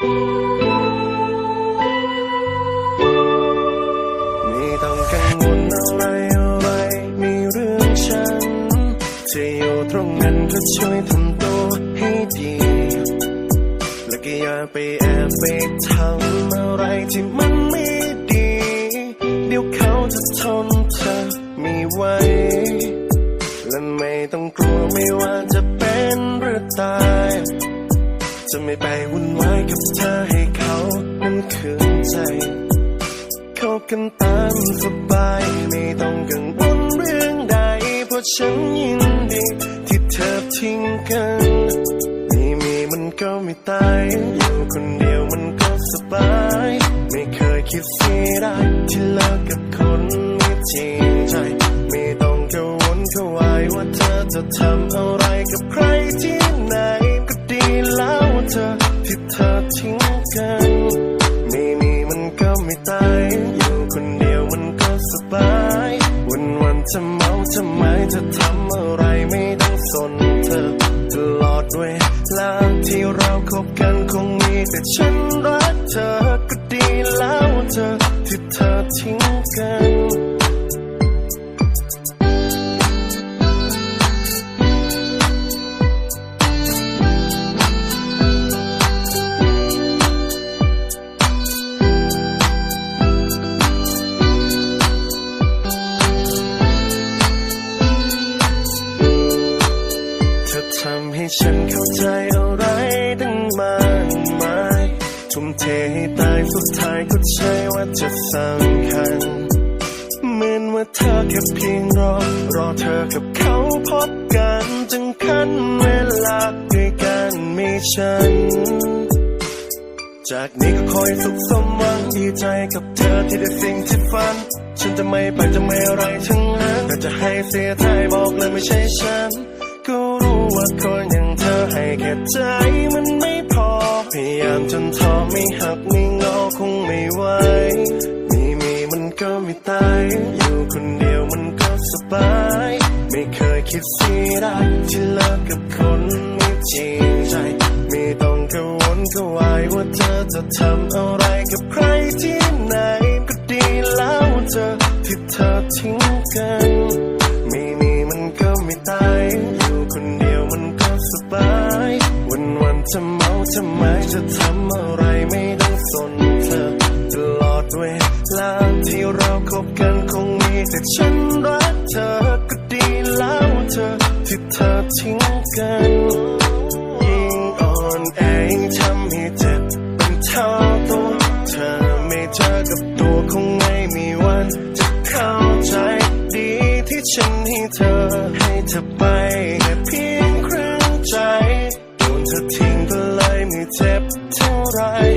ไม่ต้องกังวลอะไรอะไมีเรื่องฉันจะอยู่ตรงนั้นก็ช่วยทำตัวให้ดี และก็อย่าไปแอบไปทำอะไรที่มันไม่ดี เดี๋ยวเขาจะทนเธม่ไหวและไม่ต้องกลัวไม่ว่าจะเป็นหรือตาย จะไม่ไปวุ่นวายกับเธอให้เขานั้นคืนใจเขากันตามสบาย ไม่ต้องกังวลเรื่องใด เพราะฉันยินดีที่เธอทิ้งกันไม่มีมันก็ไม่ตาย อยู่คนเดียวมันก็สบาย ไม่เคยคิดเสียดายที่เลิกกับคนไม่จริงใจ ไม่ต้องกังวลกังวาว่าเธอจะทำอะไรกับใครที่ไหน เธอที่เธอทิ้งกันไม่มีมันก็ไม่ตายอยู่คนเดียวมันก็สบาย วันวันจะเมาจะไม้จะทำอะไรไม่ต้องสนเธอตลอดเวลาที่เราคบกันคงมีแต่ฉันรักเธอก็ดีแล้วเธอที่เธอทิ้งกัน ทำให้ฉันเข้าใจอะไรตั้งมากมายทุ่มเทให้ตายสุดท้ายก็ใช่ว่าจะสำคัญเหมือนว่าเธอแค่เพียงรอ รอเธอกับเขาพบกันจึงขั้นเวลาด้วยกันมีฉัน จากนี้ก็คอยสุขสมหวังดีใจกับเธอที่ได้สิ่งที่ฝัน ฉันจะไม่ไปจะไม่อะไรทั้งนั้นแต่จะให้เสียใจบอกเลยไม่ใช่ฉัน ก็รู้ว่าคนอย่างเธอให้แค่ใจมันไม่พอ พยายามจนท้อไม่หักไม่งอคงไม่ไหว มีมีมันก็ไม่ตาย อยู่คนเดียวมันก็สบาย ไม่เคยคิดเสียดายที่เลิกกับคนไม่จริงใจ ไม่ต้องกังวลกังวายว่าเธอจะทำอะไรกับใครที่ไหนก็ดีแล้วเธอที่เธอทิ้งกัน วันวันจะเมาจะไมจะทำอะไรไม่ต้องสนเธอตลอดเวลาที่เราคบกันคงมีแต่ฉันรักเธอก็ดีแล้วเธอที่เธอทิ้งกันยิ่งอ่อนแอยิ่งทำให้เจ็บเป็นเท่าตัวเธอไม่เจอกับตัวคงไม่มีวันจะเข้าใจดีที่ฉันให้เธอให้เธอไปแค่เพีย งค